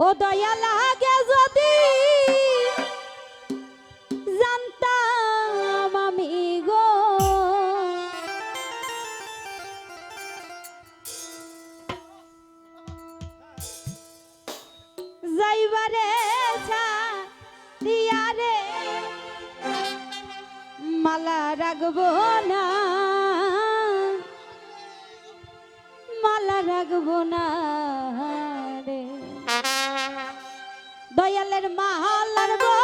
ও দয়া লাগে যদি জানতাম আমি গো। যাইবারে দিয়ারে মালা রাখব না। রাখব না রে। দয়ালের মাহালার বল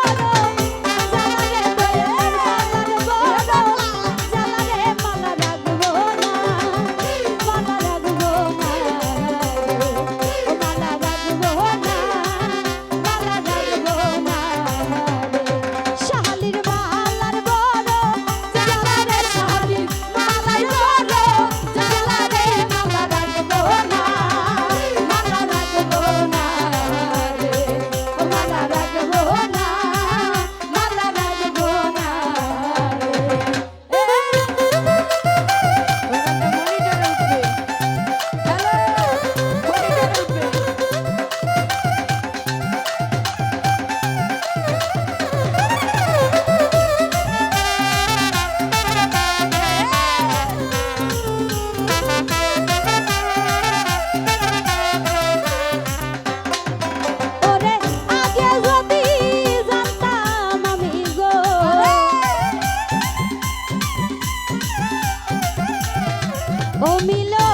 ও মিলন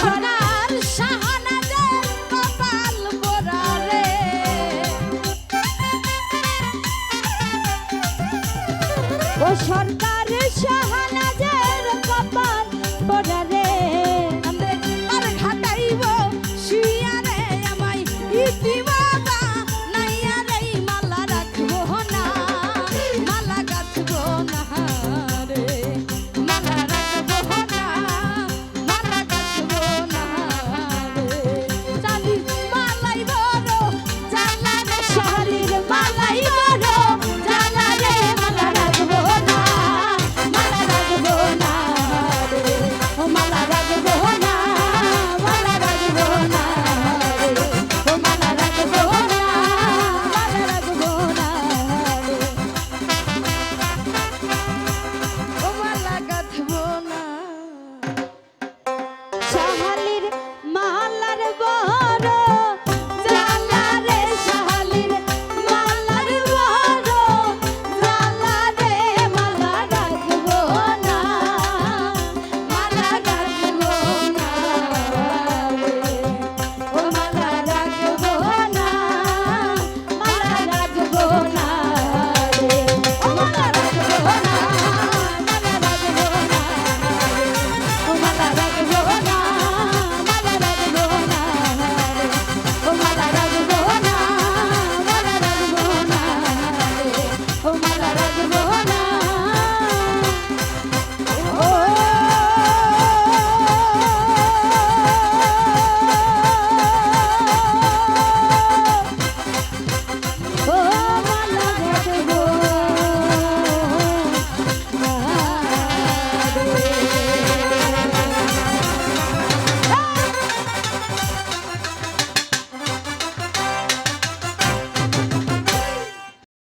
সোনার শাহানাদের কপাল মোরা রে। ও সরকার শাহানাদের la, la.